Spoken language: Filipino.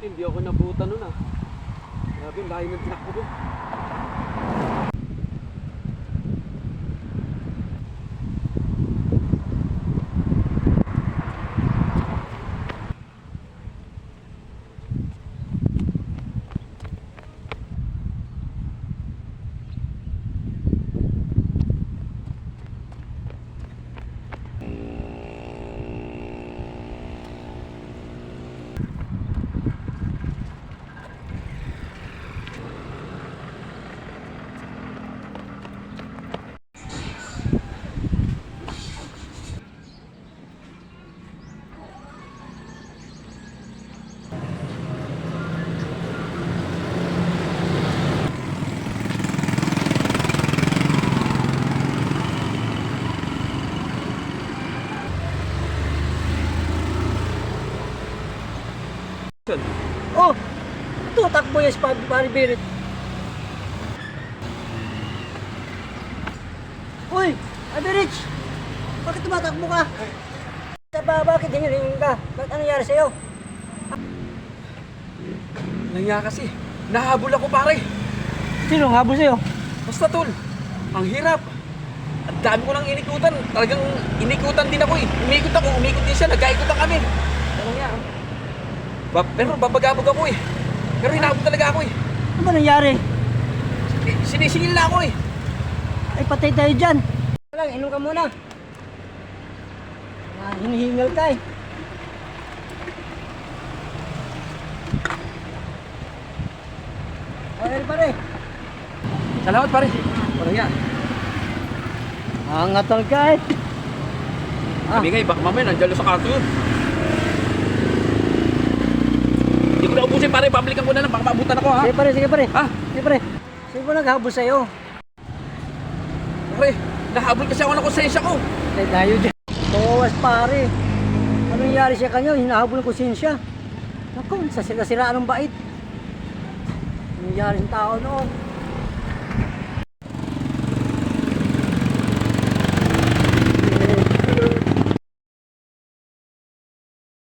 Hindi ako nabutan nun ah. Grabe, layo ng tinakbo ko. Oh, ito, takbo yung spot, pari Birit. Uy, Rich, bakit tumatakbo ka? Sa ba, bakit hiniringin ka? Bakit ano nangyari sa'yo? Nangya kasi. Nahabol ako pare. Sino ang habol sa'yo? Basta tol. Ang hirap. Ang dami ko nang inikutan. Talagang inikutan din ako eh. Umikot ako, umikot din siya. Nagkaikutan kami. Ano nga? Ba pero babagabag ako eh. Pero hinabol talaga ako eh. Ano ba nangyari? Eh, Sinisingil na ako eh. Ay, patay tayo dyan. Lang, inom ka muna. Ah, hinihingal ka eh. Okay, pare. Salamat pare. Parang yan. Angatal ka eh. Ah. Sabi nga eh, baka mamaya nandiyan sa kanto yun. Hindi ko na ubusin pare, pabalikan ko na lang, baka maabutan ako ha. Sige pare, sige pare. Ha? Sige pare. Sino ba naghabol sa'yo? Pare, nahabol kasi ako ng konsensya ko. Ay, tayo dyan. Bawas pare. Ano nangyari siya kanyo? Hinahabol ng konsensya. Naku, sa sira-siraan ng bait. Ano nangyari sa tao noon?